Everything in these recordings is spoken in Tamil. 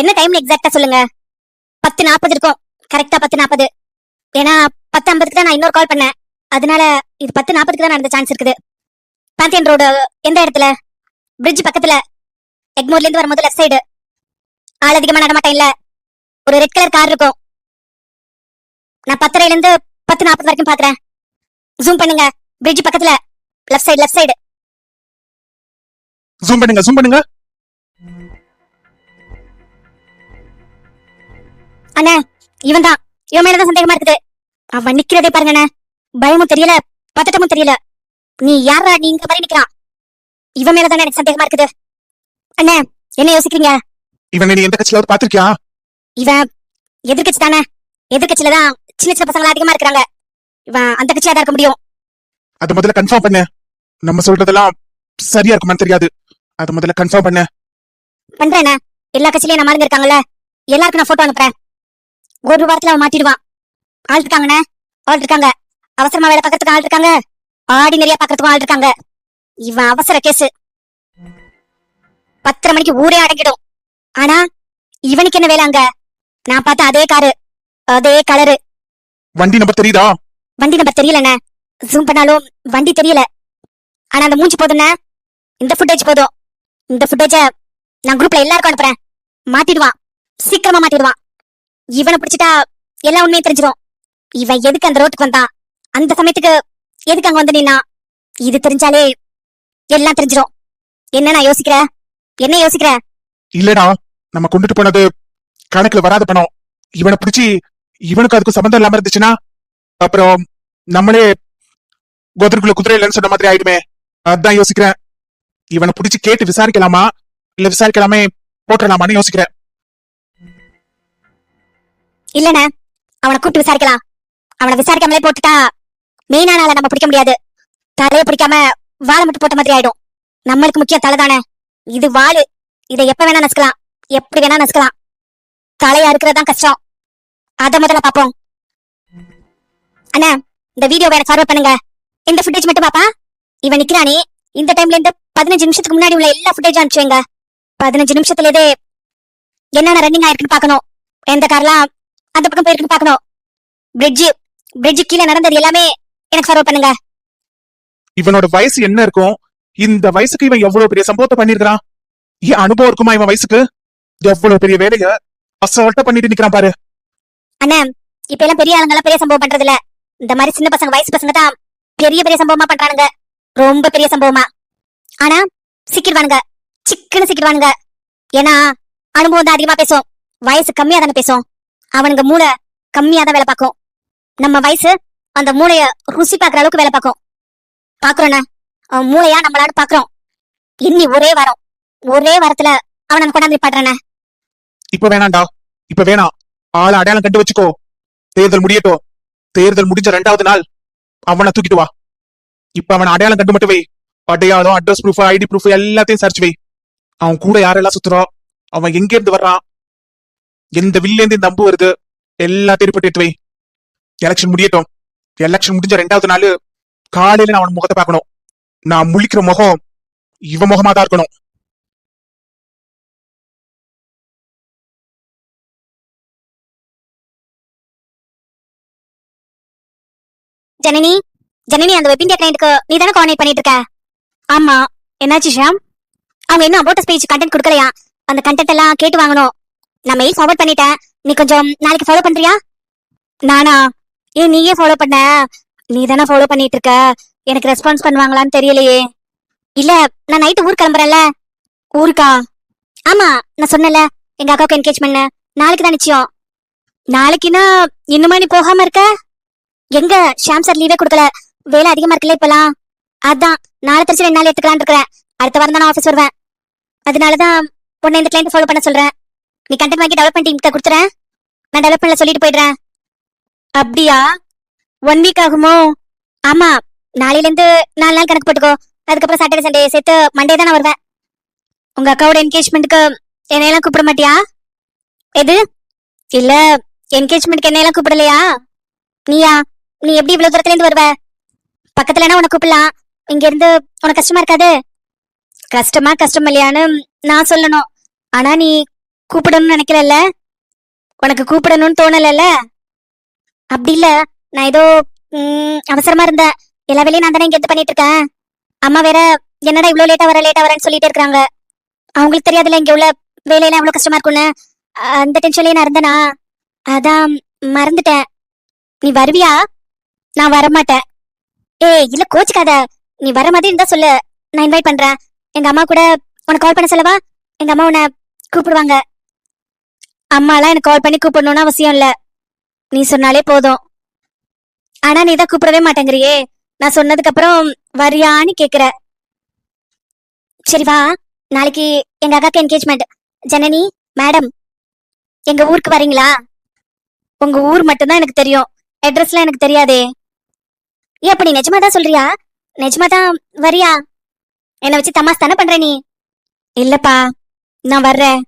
என்ன டைம்ல எக்ஸாக்டா சொல்லுங்க? பத்து நாற்பது இருக்கும். கரெக்டா பத்து நாற்பது ஏன்னா பத்து ஐம்பதுக்கு தான் நான் இன்னொரு கால் பண்ணேன். அதனால இது பத்து நாற்பதுக்கு தான் நடந்த சான்ஸ் இருக்குது. பாந்தியன் ரோடு எந்த இடத்துல? பிரிட்ஜ் பக்கத்துல. எக்மோர்ல இருந்து வரும்போது லெஃப்ட் சைடு ஆள் அதிகமா நடமாட்டம் இல்ல ஒரு ரெட் கலர் கார் இருக்கும். நான் பத்தரையில இருந்து பத்து நாற்பது வரைக்கும் பாக்குறேன். ஜூம் பண்ணுங்க. பிரிட்ஜ் பக்கத்துல. Left side left side zoom பண்ணுங்க ஜூம் பண்ணுங்க. அண்ணா இவன் தான் இவன் மேலதான் சந்தேகமா இருக்குது. அவன் நிக்கிறதே பாருங்க அண்ணா. பயமும் தெரியல பதட்டமும் தெரியல. நீ யாரா நீ இங்க மாதிரி நிக்கிறான். இவன் மேலதான் எனக்கு சந்தேகமா இருக்குது. அண்ணா என்ன யோசிக்கிறீங்க? இவனை நீ எந்த கட்சியிலாவது பாத்திருக்கியா இவன் எதிர்கட்சி தானே எதிர்கட்சியில தான் சின்ன சின்ன பசங்க அதிகமா இருக்கிறாங்க. இவன் அந்த கட்சியா தான் இருக்க முடியும். அது முதல்ல கன்ஃபார்ம் பண்ணு. நம்ம சொல்றதெல்லாம் சரியா இருக்குமான்னு தெரியாது. அது முதல்ல கன்ஃபார்ம் பண்ணு. பண்றேன் அண்ணா. எல்லா கட்சியிலயும் நம்ம இருக்காங்கல்ல. எல்லாருக்கும் நான் போட்டோ அனுப்புறேன். ஒரு வாரத்துல அவன் மாட்டிடுவான். ஆள் இருக்காங்கண்ணே ஆள் இருக்காங்க அவசரமா வேலை பார்க்கறதுக்கு ஆள் இருக்காங்க ஆடி நிறைய பாக்குறதுக்கும் ஆள் இருக்காங்க இவன் அவசர கேஸ். பத்தரை மணிக்கு ஊரே அடங்கிடும். ஆனா இவனுக்கு என்ன வேலை அங்க? நான் பார்த்த அதே காரு. அதே கலரு வண்டி நம்பர் தெரியுதா? வண்டி நம்பர் தெரியலண்ணே. ஜூம் பண்ணாலும் வண்டி தெரியல. ஆனா அந்த மூஞ்சி போதுண்ணே இந்த ஃபுட்டேஜ் போதும். இந்த ஃபுட்டேஜ நான் குரூப்ல எல்லாருக்கும் அனுப்புறேன். மாட்டிடுவான் சீக்கிரமா மாட்டிடுவான் இவனை பிடிச்சிட்டா எல்லா உண்மையும் தெரிஞ்சிடும் இவன் எதுக்கு அந்த ரோட்டுக்கு வந்தான்? அந்த சமயத்துக்கு எதுக்கு அங்க வந்து நின்னா இது தெரிஞ்சாலே எல்லாம் தெரிஞ்சிடும் என்ன நான் யோசிக்கிற? என்ன யோசிக்கிற? இல்லடா நம்ம கொண்டுட்டு போனது கணக்குல வராத பணம். இவனை பிடிச்சி இவனுக்கு அதுக்கு சம்பந்தம் இல்லாம இருந்துச்சுன்னா அப்புறம் நம்மளே கோதருக்குள்ள குதிரை இல்லைன்னு சொன்ன மாதிரி ஆயிடுமே. அதான் யோசிக்கிறேன். இவனை பிடிச்சி கேட்டு விசாரிக்கலாமா? இல்ல விசாரிக்கலாமே போட்டுடலாமான்னு யோசிக்கிறேன். இல்லண்ணே அவனை கூப்பிட்டு விசாரிக்கலாம். அவனை விசாரிக்காமலே போட்டுட்டா மெயினானால நம்ம பிடிக்க முடியாது. தலையை பிடிக்காம வாழை மட்டும் போட்ட மாதிரி ஆயிடும். நம்மளுக்கு முக்கியம் தலை தானே. இது வாழு இதை எப்ப வேணா நசுக்கலாம். எப்படி வேணா நசுக்கலாம். தலையா இருக்கிறது தான் கஷ்டம். அத முதல்ல பாப்போம் அண்ணா இந்த வீடியோவை எனக்கு ஃபார்வர்ட் பண்ணுங்க. இந்த ஃபுட்டேஜ் மட்டும் பாப்பா. இவன் நிக்கிறானே இந்த டைம்ல இருந்து பதினஞ்சு நிமிஷத்துக்கு முன்னாடி உள்ள எல்லா ஃபுட்டேஜும் அனுப்பிச்சுங்க பதினஞ்சு நிமிஷத்துல இதே என்னென்ன ரன்னிங் ஆயிருக்குன்னு பாக்கணும் எந்த கார்லாம் அந்த பக்கம் போயிருக்குன்னு பார்க்கணும். பிரிட்ஜ் பிரிட்ஜ் கீழே நடந்தது எல்லாமே எனக்கு ஃபார்வர்ட் பண்ணுங்க. இவனோட வயசு என்ன இருக்கும்? இந்த வயசுக்கு இவன் எவ்வளவு பெரிய சம்பவத்தை பண்ணிருக்கான் ஏன் அனுபவம் இருக்குமா இவன் வயசுக்கு? எவ்வளவு பெரிய வேலைய அசால்ட்டா பண்ணிட்டு நிக்கிறான் பாரு. அண்ணா இப்ப எல்லாம் பெரிய ஆளுங்க எல்லாம் பெரிய சம்பவம் பண்றது இல்ல இந்த மாதிரி சின்ன பசங்க வயசு பசங்க தான் பெரிய பெரிய சம்பவமா பண்றானுங்க. ரொம்ப பெரிய சம்பவமா. ஆனா சிக்கிடுவானுங்க. சிக்கன்னு சிக்கிடுவானுங்க. ஏன்னா அனுபவம் தான் அதிகமா பேசும். வயசு கம்மியா தானே பேசும். அவனுங்க மூளை கம்மியா தான் வேலை பார்க்கும். நம்ம வயசு அந்த மூளைய ருசி பாக்குற அளவுக்கு வேலை பார்க்கும். பாக்குறோண்ணே அவன் மூளையா நம்மளால பாக்குறோம் இன்னி ஒரே வாரம். ஒரே வாரத்துல அவனை கொண்டாந்து பாடுறேண்ணே இப்ப வேணாம்டா. இப்ப வேணாம். ஆளை அடையாளம் கண்டு வச்சுக்கோ. தேர்தல் முடியட்டும். தேர்தல் முடிஞ்ச ரெண்டாவது நாள் அவனை தூக்கிட்டு வா. இப்ப அவன் அடையாளம் கண்டு மட்டும் வை. அடையாளம் அட்ரஸ் ப்ரூஃப் ஐடி ப்ரூஃப் எல்லாத்தையும் சர்ச் வை. அவன் கூட யாரெல்லாம் சுத்துறான் அவன் எங்க இருந்து வர்றான்? எந்த வில்ல இருந்து இந்த அம்பு வருது எல்லாத்தையும் போட்டு எடுத்து வை. எலெக்ஷன் முடியட்டும். எலெக்ஷன் முடிஞ்ச ரெண்டாவது நாள் காலையில நான் அவன் முகத்தை பார்க்கணும். நான் முழிக்கிற முகம் இவன் முகமா தான் இருக்கணும். ஜனனி ஜனனி அந்த வெப் இந்தியா கிளைண்ட்டுக்கு நீ தானே கோஆர்டினேட் பண்ணிட்டு இருக்க? ஆமா. என்னாச்சு ஷாம் அவங்க இன்னும் அபவுட் ஸ்பீச் கண்டென்ட் கொடுக்கலையா? அந்த கண்டென்ட் எல்லாம் கேட்டு வாங்கணும். நான் மெயில் ஃபார்வர்ட் பண்ணிட்டேன். நீ கொஞ்சம் நாளைக்கு ஃபாலோ பண்றியா? நானா? ஏன் நீயே ஃபாலோ பண்ண. நீ தானே ஃபாலோ பண்ணிட்டு இருக்க. எனக்கு ரெஸ்பான்ஸ் பண்ணுவாங்களான்னு தெரியலையே. இல்ல நான் நைட்டு ஊர் கிளம்புறேன்ல. ஊருக்கா? ஆமா நான் சொன்னல எங்க அக்காவுக்கு என்கேஜ் பண்ண. நாளைக்கு தான் நிச்சயம். நாளைக்குன்னா இன்னுமா நீ போகாம இருக்க? எங்க? ஷாம் சார் லீவே கொடுக்கல. வேலை அதிகமா இருக்குல்ல இப்பெல்லாம்? அதான் நாளை தெரிச்சு ரெண்டு நாள் எடுத்துக்கலாம்னு இருக்கிறேன். அடுத்த வாரம் தான் நான் ஆஃபீஸ் வருவேன். அதனாலதான் உன்னை இந்த கிளைண்ட் ஃபாலோ பண்ண சொல்றேன். நீ கண்டென்ட் வாங்கி டெவலப்மெண்ட் டீம் கிட்ட கொடுத்துறேன். நான் டெவலப்மெண்ட்ல சொல்லிட்டு போயிடுறேன். அப்படியா? ஒன் வீக் ஆகுமோ? ஆமா. நாளையில இருந்து நாலு நாள் கணக்கு போட்டுக்கோ. அதுக்கப்புறம் சாட்டர்டே சண்டே சேர்த்து மண்டே தான் நான் வருவேன். உங்க அக்காவோட என்கேஜ்மெண்ட்டுக்கு என்னையெல்லாம் கூப்பிட மாட்டியா? எது? இல்ல என்கேஜ்மெண்ட்க்கு என்னையெல்லாம் கூப்பிடலையா? நீயா? நீ எப்படி இவ்வளவு தூரத்துல இருந்து வருவ பக்கத்துலனா உனக்கு கூப்பிடலாம். இங்க இருந்து உனக்கு கஷ்டமா இருக்காது? கஷ்டமா கஷ்டம் இல்லையான்னு நான் சொல்லணும். ஆனா நீ கூப்பிடணும்னு நினைக்கலல்ல? உனக்கு கூப்பிடணும்னு தோணலல்ல? அப்படி இல்ல. நான் ஏதோ அவசரமா இருந்தேன். எல்லா வேலையும் நான் தானே இங்க இது பண்ணிட்டு இருக்கேன். அம்மா வேற என்னடா இவ்வளவு லேட்டா வர லேட்டா வரேன்னு சொல்லிட்டு இருக்காங்க அவங்களுக்கு தெரியாதுல்ல இங்க உள்ள வேலையெல்லாம் எவ்வளவு கஷ்டமா இருக்கும்னு. அந்த டென்ஷன்லயே நான் இருந்தேனா? அதான் மறந்துட்டேன். நீ வருவியா? நான் வரமாட்டேன். ஏய் இல்ல கோச்சுக்காத. நீ வர மாதிரி இருந்தா சொல்லு. நான் இன்வைட் பண்றேன். எங்க அம்மா கூட உனக்கு கால் பண்ண சொல்லவா? எங்க அம்மா உன்னை கூப்பிடுவாங்க. அம்மாலாம் எனக்கு கால் பண்ணி கூப்பிடணும்னு அவசியம் இல்ல. நீ சொன்னாலே போதும். ஆனா நீ தான் கூப்பிடவே மாட்டேங்கிறியே. நான் சொன்னதுக்கு அப்புறம் வரியான்னு கேக்குற. சரி வா. நாளைக்கு எங்க அக்காக்கு என்கேஜ்மெண்ட் ஜனனி மேடம் எங்க ஊருக்கு வரீங்களா? உங்க ஊர் மட்டும்தான் எனக்கு தெரியும். அட்ரஸ்லாம் எனக்கு தெரியாதே. ஏன் அப்ப நீ நிஜமா தான் சொல்றியா? நிஜமா தான் வரியா? என்னை வச்சு தமாஸ் தானே பண்ற நீ? இல்லப்பா நான் வர்றேன்.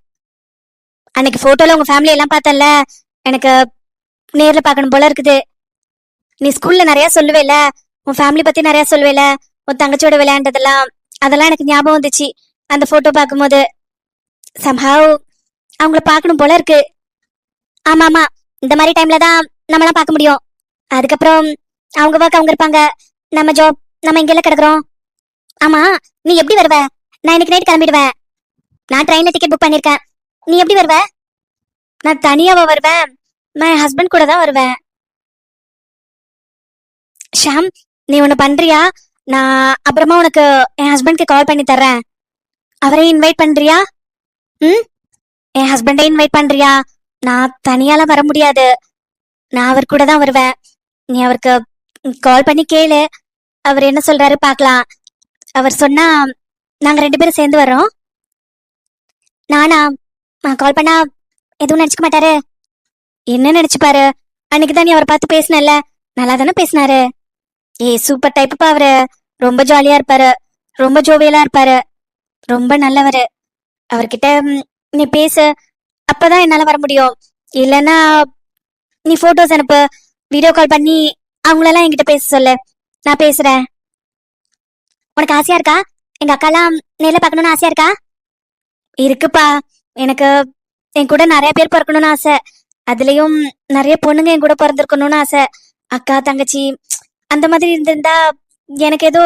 அன்னைக்கு போட்டோல உங்க ஃபேமிலி எல்லாம் பார்த்தல எனக்கு நேர்ல பார்க்கணும் போல இருக்குது. நீ ஸ்கூல்ல நிறைய சொல்லுவேல உன் ஃபேமிலி பத்தி நிறைய சொல்லுவேல உன் தங்கச்சியோட விளையாண்டதெல்லாம்? அதெல்லாம் எனக்கு ஞாபகம் வந்துச்சு. அந்த போட்டோ பார்க்கும்போது சம்ஹாவ் அவங்கள பார்க்கணும் போல இருக்கு. ஆமா ஆமா. இந்த மாதிரி டைம்ல தான் நம்மளாம் பார்க்க முடியும். அதுக்கப்புறம் அவங்க ஒர்க் அவங்க இருப்பாங்க. நம்ம ஜாப் நம்ம இங்கெல்லாம் கிடக்குறோம். ஆமா நீ எப்படி வருவ? நான் இன்னைக்கு நைட் கிளம்பிடுவேன். நான் ட்ரெயின்ல டிக்கெட் புக் பண்ணிருக்கேன் நீ எப்படி வருவ? நான் தனியாவா வருவேன். நான் என் ஹஸ்பண்ட் கூட தான் வருவேன். ஷாம் நீ ஒண்ணு பண்றியா? நான் அப்புறமா உனக்கு என் ஹஸ்பண்ட்க்கு கால் பண்ணி தர்றேன். அவரையும் இன்வைட் பண்றியா? ம்? என் ஹஸ்பண்டை இன்வைட் பண்றியா? நான் தனியாலாம் வர முடியாது. நான் அவர் கூட தான் வருவேன். நீ அவருக்கு கால் பண்ணி கேளு. அவர் என்ன சொல்றாரு பார்க்கலாம். அவர் சொன்னா நாங்க ரெண்டு பேரும் சேர்ந்து வர்றோம். நானா? நான் கால் பண்ணா எதுவும் நினச்சிக்க மாட்டாரு. என்ன நினச்சிப்பாரு? அன்னைக்கு தான் நீ அவரை பார்த்து பேசினல்ல? நல்லா தானே பேசினாரு. ஏய் சூப்பர் டைப்புப்பா அவரு. ரொம்ப ஜாலியா இருப்பாரு. ரொம்ப ஜோவியலா இருப்பாரு. ரொம்ப நல்லவர். அவர்கிட்ட நீ பேசு. அப்பதான் என்னால வர முடியும். இல்லைன்னா நீ போட்டோஸ் அனுப்பு. வீடியோ கால் பண்ணி அவங்களெல்லாம் என்கிட்ட பேச சொல்லு. நான் பேசுறேன். உனக்கு ஆசையா இருக்கா? எங்க அக்காலாம் நேரில் பார்க்கணும்னு ஆசையா இருக்கா? இருக்குப்பா. எனக்கு என் கூட நிறைய பேர் பிறக்கணும்னு ஆசை. அதுலயும் நிறைய பொண்ணுங்க என் கூட பிறந்திருக்கணும்னு ஆசை. அக்கா தங்கச்சி அந்த மாதிரி இருந்திருந்தா எனக்கு ஏதோ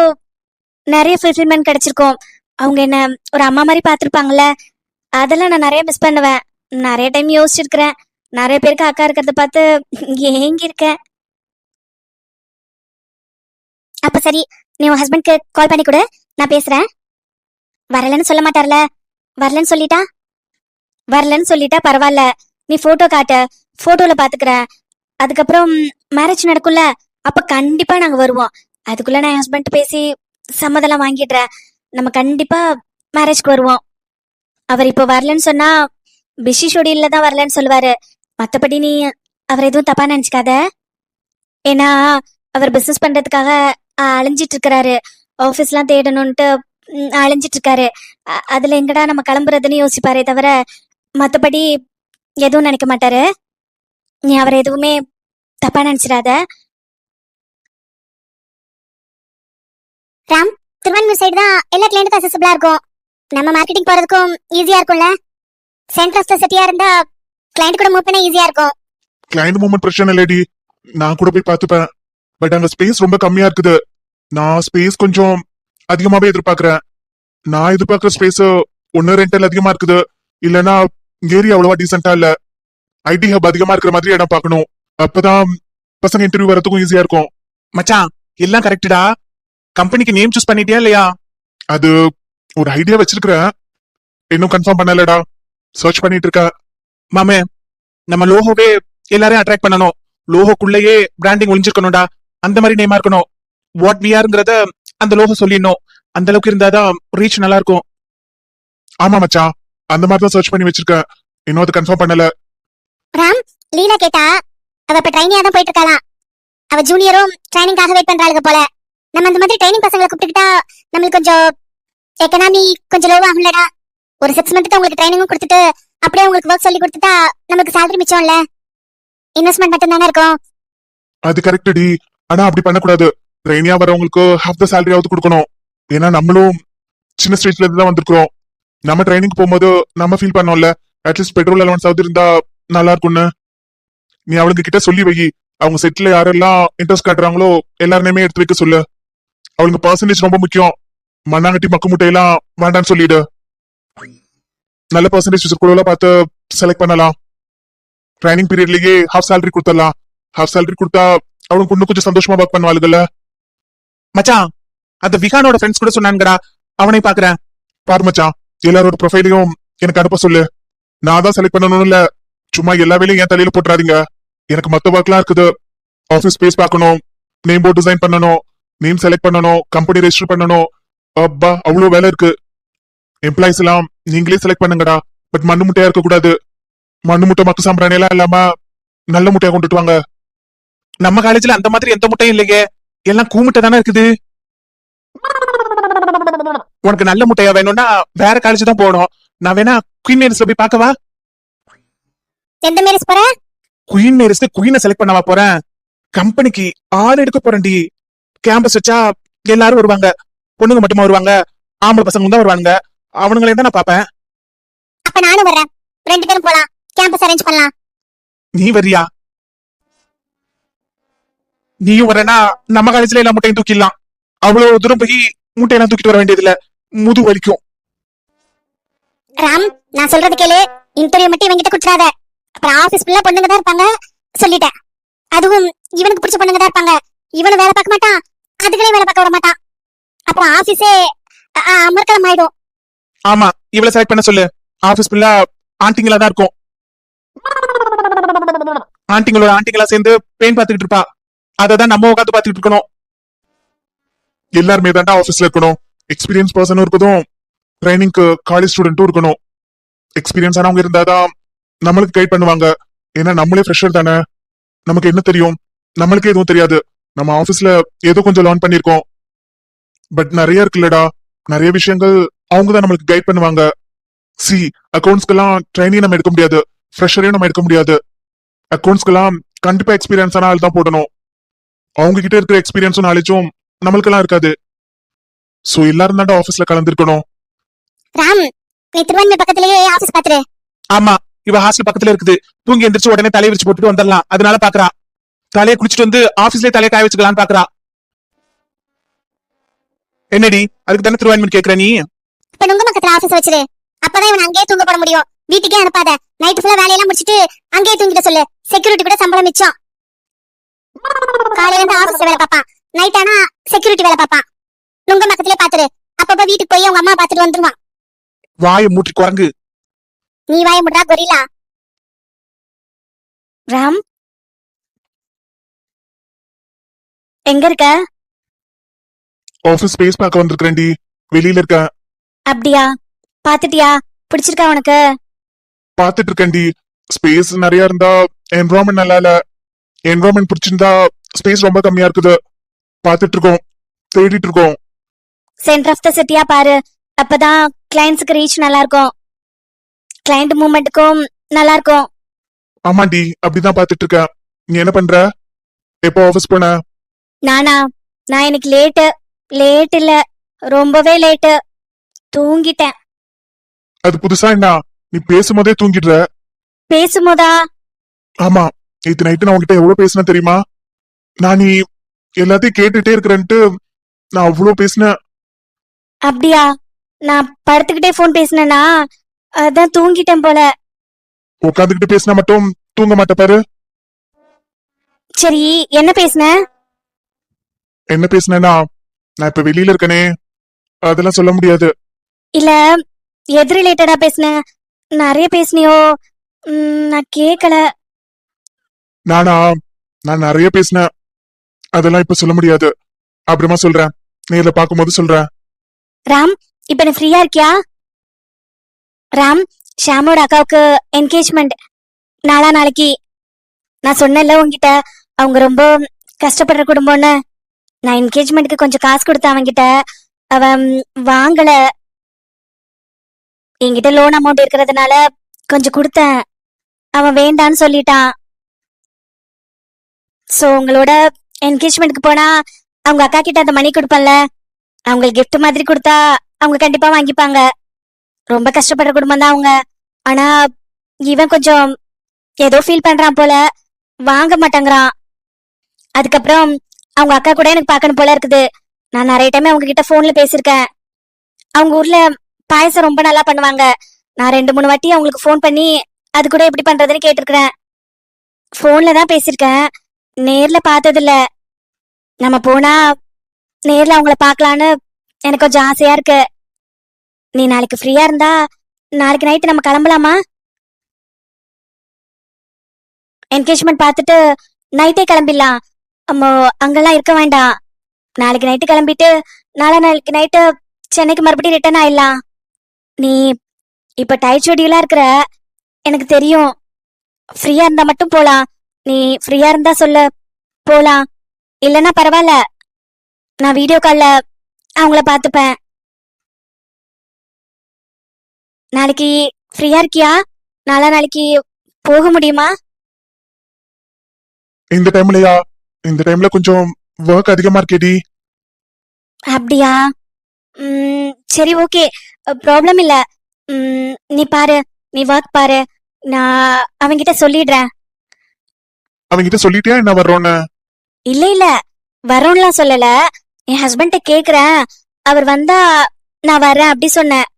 நிறைய ஃபுல்ஃபில்மெண்ட் கிடைச்சிருக்கும். அவங்க என்ன ஒரு அம்மா மாதிரி பார்த்துருப்பாங்கல்ல அதெல்லாம் நான் நிறைய மிஸ் பண்ணுவேன். நிறைய டைம் யோசிச்சிருக்கிறேன். நிறைய பேருக்கு அக்கா இருக்கிறத பார்த்து ஏங்கி இருக்கேன் அப்ப சரி நீ உன் ஹஸ்பண்ட்க்கு கால் பண்ணி கொடு. நான் பேசுறேன். வரலன்னு சொல்ல மாட்டார்ல. வரலன்னு சொல்லிட்டா? வரலன்னு சொல்லிட்டா பரவாயில்ல. நீ போட்டோ காட்டு. போட்டோல பாத்துக்கிறேன். அதுக்கப்புறம் மேரேஜ் நடக்கும்ல அப்ப கண்டிப்பா நாங்க வருவோம். அதுக்குள்ள நான் ஹஸ்பண்ட் பேசி சம்மதெல்லாம் வாங்கிடுறேன். நம்ம கண்டிப்பா மேரேஜ்க்கு வருவோம். அவர் இப்போ வரலன்னு சொன்னா பிஷி ஷெடியூல்ல தான் வரலன்னு சொல்லுவாரு. மத்தபடி நீ அவர் எதுவும் தப்பா நினைச்சுக்காத. ஏன்னா அவர் பிசினஸ் பண்றதுக்காக அஹ், அலைஞ்சிட்டு இருக்கிறாரு. ஆஃபீஸ்லாம் தேடணும்ட்டு அலைஞ்சிட்டு இருக்காரு. அ- அதுல எங்கடா நம்ம கிளம்புறதுன்னு யோசிப்பாரே தவிர மற்றபடி எதுவும் நினைக்க மாட்டாரு. நீ அவர் எதுவுமே தப்பா நினைச்சிடாத. ராம் திருவண்ணூர் சைடு தான் எல்லா கிளைண்ட்டுக்கும் அசசபிளா இருக்கும். நம்ம மார்க்கெட்டிங் போறதுக்கும் ஈஸியா இருக்கும்ல? சென்ட்ரல் ஆஃப் சிட்டியா இருந்தா கிளைண்ட் கூட மூவ் பண்ண ஈஸியா இருக்கும். கிளைண்ட் மூமெண்ட் பிரச்சனை இல்லடி. நான் கூட போய் பார்த்துப்பேன். பட் அங்க ஸ்பேஸ் ரொம்ப கம்மியா இருக்குது. நான் ஸ்பேஸ் கொஞ்சம் அதிகமாவே எதிர்பார்க்கறேன். நான் எதிர்பார்க்குற ஸ்பேஸ் ஒன்னு ரெண்டல் அதிகமா இருக்குது. இல்லனா ஏரியா அவ்வளவா டீசென்டா இல்ல. ஐடி ஹப் அதிகமா இருக்கிற மாதிரி இடம் பார்க்கணும். அப்பதான் பசங்க இன்டர்வியூ வரதுக்கும் ஈஸியா இருக்கும். மச்சான் எல்லாம் கரெக்டடா கம்பெனிக்கு நேம் சூஸ் பண்ணிட்டியா இல்லையா? அது ஒரு ஐடியா வச்சிருக்கிறேன். இன்னும் கன்ஃபார்ம் பண்ணலடா. சர்ச் பண்ணிட்டு இருக்க. மாமே நம்ம லோகோவே எல்லாரையும் அட்ராக்ட் பண்ணணும். லோகோக்குள்ளேயே பிராண்டிங் ஒளிஞ்சிருக்கணும்டா. அந்த மாதிரி நேமா இருக்கணும். வாட் வி ஆர்ங்கிறத அந்த லோகோ சொல்லிடணும். அந்த அளவுக்கு இருந்தாதான் ரீச் நல்லா இருக்கும். ஆமா மச்சா அந்த மாதிரி தான் சர்ச் பண்ணி வச்சிருக்கேன். இன்னும் அது கன்ஃபார்ம் பண்ணல. ராம் லீலா கேட்டா அவ இப்ப ட்ரைனிங்கா தான் போயிட்டு இருக்காளாம் அவ ஜூனியரும் ட்ரைனிங்காக வெயிட் பண்றாளுங்க போல. நம்ம அந்த மாதிரி ட்ரைனிங் பசங்களை கூப்பிட்டுக்கிட்டா நம்மளுக்கு கொஞ்சம் எக்கனாமி கொஞ்சம் லோவ் ஆகும்லடா. ஒரு சிக்ஸ் மந்த்துக்கு உங்களுக்கு ட்ரைனிங்கும் கொடுத்துட்டு அப்படியே உங்களுக்கு ஒர்க் சொல்லி கொடுத்துட்டா நமக்கு salary மிச்சம் இல்ல. இன்வெஸ்ட்மெண்ட் மட்டும் தானே இருக்கும். அது கரெக்ட் டி. ஆனா அப்படி பண்ணக்கூடாது. ட்ரெயினியா வரவங்களுக்கு ஹாஃப் த சேலரியாவது கொடுக்கணும். ஏன்னா நம்மளும் சின்ன ஸ்டேஜ்ல இருந்து தான் வந்திருக்கிறோம். நம்ம ட்ரைனிங் போகும்போது நம்ம ஃபீல் பண்ணோம்ல அட்லீஸ்ட் பெட்ரோல் அலவன்ஸ் ஆகுது இருந்தா நல்லா இருக்கும்னு. நீ அவளுக்கு கிட்ட சொல்லி வை. அவங்க செட்ல யாரெல்லாம் இன்ட்ரெஸ்ட் காட்டுறாங்களோ எல்லாருமே எடுத்து வைக்க சொல்லு. அவளுக்கு பர்சன்டேஜ் ரொம்ப முக்கியம். மண்ணாங்கட்டி மக்கு முட்டையெல்லாம் வேண்டாம்னு சொல்லிடு. நல்ல பர்சன்டேஜ் வச்சிருக்கோல பார்த்து செலக்ட் பண்ணலாம். ட்ரைனிங் பீரியட்லயே ஹாஃப் சேலரி கொடுத்துடலாம். ஹாஃப் சேலரி கொடுத்தா அவனுக்கு இன்னும் கொஞ்சம் சந்தோஷமா ஒர்க் பண்ணுவாளுங்கல்ல மச்சான் அந்த விகானோட ஃப்ரெண்ட்ஸ் கூட சொன்னாங்கடா அவனை பாக்குறேன் பாரு மச்சான். எல்லாரோட ப்ரொஃபைலையும் எனக்கு அனுப்ப சொல்லு. நான் தான் செலக்ட் பண்ணணும்னு இல்ல. சும்மா எல்லா வேலையும் என் தலையில போட்டுறாதீங்க. எனக்கு மத்த ஒர்க்லாம் இருக்குது. ஆஃபீஸ் ஸ்பேஸ் பார்க்கணும். நேம் போர்ட் டிசைன் பண்ணணும். நேம் செலக்ட் பண்ணணும். கம்பெனி ரெஜிஸ்டர் பண்ணணும். அப்பா அவ்வளவு வேலை இருக்கு. எம்ப்ளாயிஸ் எல்லாம் நீங்களே செலக்ட் பண்ணுங்கடா. பட் மண்ணு முட்டையா இருக்க கூடாது. மண்ணு முட்டை மக்கு சாம்பிராணி எல்லாம் இல்லாம நல்ல முட்டையா கொண்டுட்டு வாங்க. நம்ம காலேஜ்ல அந்த மாதிரி எந்த முட்டையும் இல்லையே எல்லாம் கூமுட்டை தானே இருக்குது. உனக்கு நல்ல முட்டையா வேணும்னா வேற காலேஜ் தான் போகணும். நான் வேணா குயின் மேரிஸ்ல போய் பார்க்கவா? எந்த மாரி போற? குயின் மேரிஸ்க்கு குயினை செலக்ட் பண்ணவா போறேன். கம்பெனிக்கு ஆள் எடுக்க போறேன்டி. கேம்பஸ் வச்சா எல்லாரும் வருவாங்க. பொண்ணுங்க மட்டுமா வருவாங்க. ஆம்பளை பசங்க தான் வருவாங்க அவனுங்களே தான் நான் பாப்பேன் அப்ப நானும் வர்றேன். ரெண்டு பேரும் போலாம். கேம்பஸ் அரேஞ்ச் பண்ணலாம். நீ வரியா நீயும் வரேன்னா நம்ம காலேஜ்ல எல்லா முட்டையும் தூக்கிடலாம். அவ்வளவு தூரம் போய் முட்டையெல்லாம் தூக்கிட்டு வர வேண்டியதில்ல. முது வலிக்கும். ராம் நான் சொல்றது கேளு. இன்டர்வியூ மட்டும் இவங்கிட்ட கொடுத்துறாத அப்புறம் ஆபீஸ் ஃபுல்லா பொண்ணுங்க தான் இருப்பாங்க சொல்லிட்டேன். அதுவும் இவனுக்கு பிடிச்ச பொண்ணுங்க தான் இருப்பாங்க. இவனும் வேலை பார்க்க மாட்டான் அதுகளே வேலை பார்க்க விட மாட்டான். அப்புறம் ஆபீஸே அமர்க்கலம் ஆயிடும். ஆமா இவளை செலக்ட் பண்ண சொல்லு. ஆபீஸ் ஃபுல்லா ஆண்டிங்களா தான் இருக்கும். ஆண்டிங்களோட ஆண்டிங்களா சேர்ந்து பெயின் பார்த்துக்கிட்டு இருப்பா. அதை தான் நம்ம உட்காந்து பார்த்துக்கிட்டு இருக்கணும். எல்லாருமே தாண்டா ஆஃபீஸ்ல இருக்கணும். எக்ஸ்பீரியன்ஸ் பர்சனும் இருக்கணும் ட்ரைனிங்க்கு காலேஜ் ஸ்டூடெண்ட்டும் இருக்கணும். எக்ஸ்பீரியன்ஸ் ஆனவங்க இருந்தாதான் நம்மளுக்கு கைட் பண்ணுவாங்க. ஏன்னா நம்மளே ஃப்ரெஷர் தானே. நமக்கு என்ன தெரியும்? நம்மளுக்கு எதுவும் தெரியாது. நம்ம ஆஃபீஸ்ல ஏதோ கொஞ்சம் லேர்ன் பண்ணியிருக்கோம். பட் நிறைய இருக்குல்லடா. நிறைய விஷயங்கள் அவங்க தான் நம்மளுக்கு கைட் பண்ணுவாங்க. சி அக்கௌண்ட்ஸ்க்கெல்லாம் ட்ரைனிங் நம்ம எடுக்க முடியாது. ஃப்ரெஷரையும் நம்ம எடுக்க முடியாது. அக்கௌண்ட்ஸ்க்கெல்லாம் கண்டிப்பா எக்ஸ்பீரியன்ஸ் ஆள் தான் போடணும். அவங்க கிட்ட இருக்கிற எக்ஸ்பீரியன்ஸும் நாலேஜும் நம்மளுக்கெல்லாம் இருக்காது. சோ எல்லாரும் தாண்டா ஆபீஸ்ல கலந்துருக்கணும். ராம் நீ திருவண்ணாமலை பக்கத்திலேயே ஆபீஸ் பாத்துரு. ஆமா இவ ஹாஸ்டல் பக்கத்துல இருக்குது. தூங்கி எந்திரிச்சு உடனே தலையை விரிச்சு போட்டுட்டு வந்துடலாம். அதனால பாக்குறா. தலையை குளிச்சுட்டு வந்து ஆபீஸ்லயே தலையை காய வச்சுக்கலாம்னு பாக்குறா. என்னடி அதுக்கு தானே திருவான்மன் கேக்குற நீ? இப்ப நுங்க பக்கத்துல ஆபீஸ் வச்சிரு. அப்பதான் இவன் அங்கேயே தூங்க போட முடியும். வீட்டுக்கே அனுப்பாத. நைட்டு ஃபுல்லா வேலையெல்லாம் முடிச்சிட்டு அங்கேயே தூங்கிட சொல்லு. செக்யூரிட்டி கூட சம்பளம் மிச்சம். காலையில இருந்து ஆபீஸ்ல வேலை பார்ப்பான். நைட் ஆனா செக்யூரிட்டி வேலை பார்ப்பான். நுங்க பக்கத்திலே பாத்துரு அப்பப்ப வீட்டுக்கு போய் உங்க அம்மா பாத்துட்டு வந்துருவான். வாயை மூட்டி குரங்கு. நீ வாய முடுறா கொரிலா ராம்? எங்க இருக்க? ஆபீஸ் ஸ்பேஸ் பார்க்க வந்திருக்கிறேன்டி. வெளியில இருக்கேன் அப்படியா? பாத்துட்டியா பிடிச்சிருக்கா உனக்கு? பாத்துட்டு இருக்கேன்டி ஸ்பேஸ் நிறைய இருந்தா என்வரான்மெண்ட் நல்லா இல்ல என்வரான்மெண்ட் பிடிச்சிருந்தா ஸ்பேஸ் ரொம்ப கம்மியா இருக்குது. பாத்துட்டு இருக்கோம் தேடிட்டு இருக்கோம் சென்டர் ஆஃப் த சிட்டியா பாரு. அப்பதான் கிளைண்ட்ஸுக்கு ரீச் நல்லா இருக்கும் கிளைண்ட் மூவ்மெண்ட்டுக்கும் நல்லா இருக்கும் ஆமாண்டி அப்படிதான் பாத்துட்டு இருக்கேன் நீ என்ன பண்ற? எப்போ ஆபீஸ் போன? நானா? நான் இன்னைக்கு லேட்டு லேட் இல்ல. ரொம்பவே லேட்டு தூங்கிட்டேன். அது புதுசா என்ன? நீ பேசும்போதே தூங்கிடுற. பேசும்போதா? ஆமா. நேத்து நைட்டு நான் உன்கிட்ட எவ்வளவு பேசினேன் தெரியுமா? நான் நீ எல்லாத்தையும் கேட்டுட்டே இருக்கிறேன்ட்டு நான் அவ்வளவு பேசினேன். அப்படியா? நான் படுத்துக்கிட்டே ஃபோன் பேசினேனா? அதான் தூங்கிட்டேன் போல. உட்காந்துக்கிட்டு பேசினா மட்டும் தூங்க மாட்ட பாரு. சரி என்ன பேசுன? என்ன பேசினேன்னா நான் இப்ப வெளியில இருக்கனே. அதெல்லாம் சொல்ல முடியாது. இல்ல எது ரிலேட்டடா பேசுன? நிறைய பேசுனியோ? நான் கேக்கல. நானா? நான் நிறைய பேசினேன். அதெல்லாம் இப்ப சொல்ல முடியாது. அப்புறமா சொல்றேன். நேர்ல பார்க்கும்போது சொல்றேன். ராம் இப்ப நீ ஃப்ரீயா இருக்கியா? ராம் ஷாமோட அக்காவுக்கு என்கேஜ்மெண்ட் நாளா நாளைக்கு. நான் சொன்னேன்ல உன்கிட்ட அவங்க ரொம்ப கஷ்டப்படுற குடும்பம்னு. நான் என்கேஜ்மெண்ட்டுக்கு கொஞ்சம் காசு கொடுத்தேன் அவன்கிட்ட. அவன் வாங்கல. என்கிட்ட லோன் அமௌண்ட் இருக்கிறதுனால கொஞ்சம் கொடுத்தேன். அவன் வேண்டான்னு சொல்லிட்டான். சோ உங்களோட என்கேஜ்மெண்ட்க்கு போனா அவங்க அக்கா கிட்ட அந்த மணி கொடுப்பேன்ல. அவங்களுக்கு கிஃப்ட் மாதிரி கொடுத்தா அவங்க கண்டிப்பா வாங்கிப்பாங்க. ரொம்ப கஷ்டப்படுற குடும்பம் தான் அவங்க. ஆனா இவன் கொஞ்சம் ஏதோ ஃபீல் பண்றான் போல. வாங்க மாட்டேங்கிறான். அதுக்கப்புறம் அவங்க அக்கா கூட எனக்கு பார்க்கணும் போல இருக்குது. நான் நிறைய டைம் அவங்க கிட்ட போன்ல பேசியிருக்கேன். அவங்க ஊர்ல பாயசம் ரொம்ப நல்லா பண்ணுவாங்க. நான் ரெண்டு மூணு வாட்டி அவங்களுக்கு ஃபோன் பண்ணி அது கூட எப்படி பண்றதுன்னு கேட்டிருக்கிறேன். ஃபோன்ல தான் பேசியிருக்கேன். நேர்ல பார்த்ததில்ல. நம்ம போனா நேர்ல அவங்கள பார்க்கலான்னு எனக்கு கொஞ்சம் ஆசையா இருக்கு. நீ நாளைக்கு ஃப்ரீயா இருந்தா நாளைக்கு நைட்டு நம்ம கிளம்பலாமா? என்கேஜ்மெண்ட் பார்த்துட்டு நைட்டே கிளம்பிடலாம். அம்மோ அங்கெல்லாம் இருக்க வேண்டாம். நாளைக்கு நைட்டு கிளம்பிட்டு நாளை நாளைக்கு நைட்டு சென்னைக்கு மறுபடியும் ரிட்டர்ன் ஆயிடலாம். நீ இப்ப டைட் ஷெடியூலா இருக்கிற எனக்கு தெரியும். ஃப்ரீயா இருந்தா மட்டும் போலாம். நீ ஃப்ரீயா இருந்தா சொல்லு. போலாம். இல்லைன்னா பரவாயில்ல. நான் வீடியோ கால்ல அவங்கள பார்த்துப்பேன். நாளைக்கு ஃப்ரீயா இருக்கியா? நாளா நாளைக்கு போக முடியுமா? இந்த டைம்லயா இந்த டைம்ல கொஞ்சம் ஒர்க் அதிகமா இருக்கேடி அப்படியா? ம், சரி ஓகே ப்ராப்ளம் இல்ல. ம், நீ பாரு. நீ ஒர்க் பாரு. நான் அவன்கிட்ட சொல்லிடுறேன். அவங்கிட்ட சொல்லிட்டியா என்ன வர்றோன்னு? இல்ல இல்ல. வரோம்லாம் சொல்லல. என் ஹஸ்பண்ட கேக்குறேன். அவர் வந்தா நான் வரேன் அப்படி சொன்னேன்.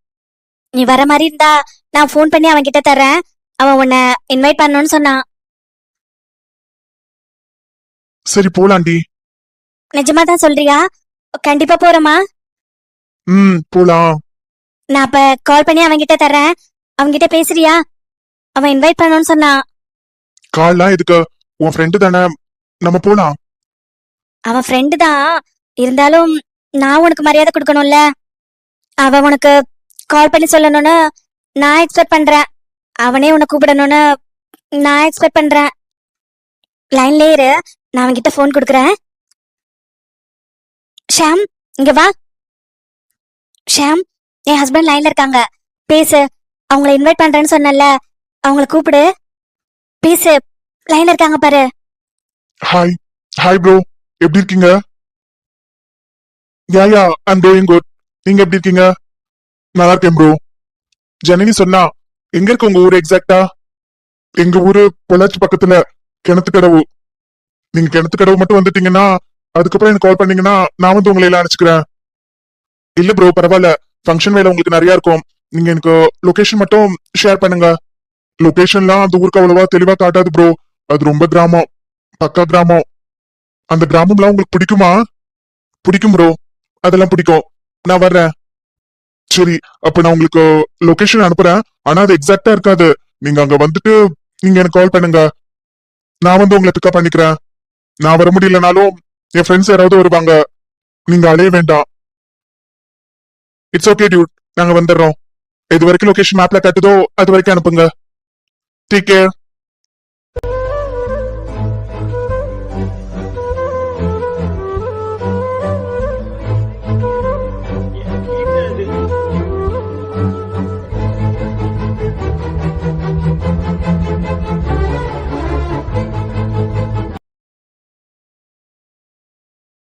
நீ வர மாதிரி இருந்தா நான் ஃபோன் பண்ணி அவன்கிட்ட தர்றேன். அவன் உன்னை இன்வைட் பண்ணணும்னு சொன்னான். சரி போலாண்டி. நிஜமா தான் சொல்றியா? கண்டிப்பா போறோமா ம் போலாம். நான் அப்ப கால் பண்ணி அவன்கிட்ட தர்றேன். அவன்கிட்ட பேசுறியா? அவன் இன்வைட் பண்ணணும்னு சொன்னான். கால்லாம் எதுக்கு? உன் ஃப்ரெண்டு தானே நம்ம போலாம் அவன் ஃப்ரெண்டு தான். இருந்தாலும் நான் உனக்கு மரியாதை கொடுக்கணும்ல. அவன் உனக்கு கால் பண்ணி சொல்லணும்னு நான் எக்ஸ்பெக்ட் பண்றேன். அவனே உன்னை கூப்பிடணும்னு நான் எக்ஸ்பெக்ட் பண்றேன். லைன்ல இரு. நான் அவன்கிட்ட ஃபோன் கொடுக்குறேன். ஷாம் இங்க வா. ஷாம் என் ஹஸ்பண்ட் லைன்ல இருக்காங்க. பேசு. அவங்கள இன்வைட் பண்றேன்னு சொன்னல அவங்கள கூப்பிடு. பேசு. லைன்ல இருக்காங்க பாரு. ஹாய் ஹாய் ப்ரோ எப்படி இருக்கீங்க? Yeah yeah I'm doing good நீங்க எப்படி இருக்கீங்க? நல்லா இருக்கேன் ப்ரோ ஜனனி சொன்னா எங்க இருக்கு உங்க ஊரு எக்ஸாக்டா எங்க ஊரு பொள்ளாச்சி பக்கத்துல கிணத்து கடவு நீங்க கிணத்து கடவு மட்டும் வந்துட்டீங்கன்னா அதுக்கப்புறம் எனக்கு கால் பண்ணீங்கன்னா நான் வந்து உங்களை எல்லாம் அனுப்பிச்சுக்கிறேன். இல்ல ப்ரோ பரவாயில்ல. ஃபங்க்ஷன் வேலை உங்களுக்கு நிறைய இருக்கும். நீங்க எனக்கு லொகேஷன் மட்டும் ஷேர் பண்ணுங்க. லொகேஷன்லாம் அந்த ஊருக்கு அவ்வளவா தெளிவா காட்டாது ப்ரோ அது ரொம்ப கிராமம் பக்கா கிராமம். அந்த கிராமம்லாம் உங்களுக்கு பிடிக்குமா? பிடிக்கும் ப்ரோ அதெல்லாம் பிடிக்கும். நான் வர்றேன். சரி அப்ப நான் உங்களுக்கு லொகேஷன் அனுப்புறேன். ஆனா அது எக்ஸாக்டா இருக்காது. நீங்க அங்க வந்துட்டு நீங்க எனக்கு கால் பண்ணுங்க. நான் வந்து உங்களை பிக்கப் பண்ணிக்கிறேன். நான் வர முடியலனாலும் என் ஃப்ரெண்ட்ஸ் யாராவது வருவாங்க. நீங்க அலைய வேண்டாம். இட்ஸ் ஓகே டியூட் நாங்க வந்துடுறோம். எது வரைக்கும் லொகேஷன் மேப்ல கட்டுதோ அது வரைக்கும் அனுப்புங்க. Take care